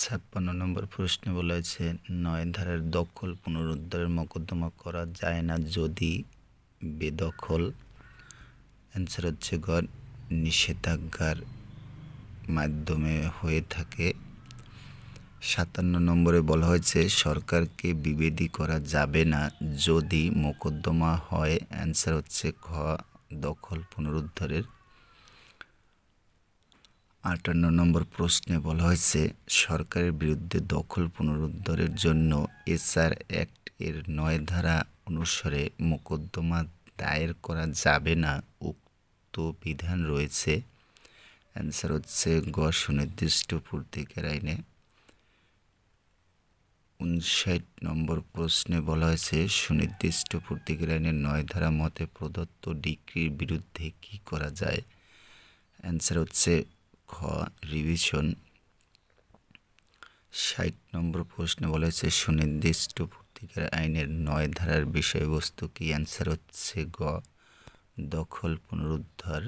ছাপ্পান্ন নম্বর প্রশ্নে বলা হয়েছে নয় ধারার দখল পুনরুদ্ধারের মোকদ্দমা করা যায় না যদি বেদখল। অ্যান্সার হচ্ছে গ নিষেধাজ্ঞার মাধ্যমে হয়ে থাকে। সাতান্ন নম্বরে বলা হয়েছে, সরকারকে বিবেদী করা যাবে না যদি মোকদ্দমা হয়। অ্যান্সার হচ্ছে, খ, দখল পুনরুদ্ধারের আটান্ন নম্বর প্রশ্নে বলা হয়েছে, সরকারের বিরুদ্ধে দখল পুনরুদ্ধারের জন্য এসআর অ্যাক্ট এর নয় ধারা অনুসারে মোকদ্দমা দায়ের করা যাবে না, উক্ত বিধান রয়েছে। অ্যান্সার হচ্ছে গ সুনির্দিষ্ট পূর্তিকার আইনে। উনষাট নম্বর প্রশ্নে বলা হয়েছে, সুনির্দিষ্ট পূর্তিকার আইনের নয় ধারা মতে প্রদত্ত ডিগ্রির বিরুদ্ধে কী করা যায়? অ্যান্সার হচ্ছে খ রিভিশন ষাট নম্বর প্রশ্নে বলা হয়েছে, সুনির্দিষ্ট পত্রিকার আইনের নয় ধারার বিষয়বস্তু কি? অ্যান্সার হচ্ছে গ, দখল, পুনরুদ্ধার।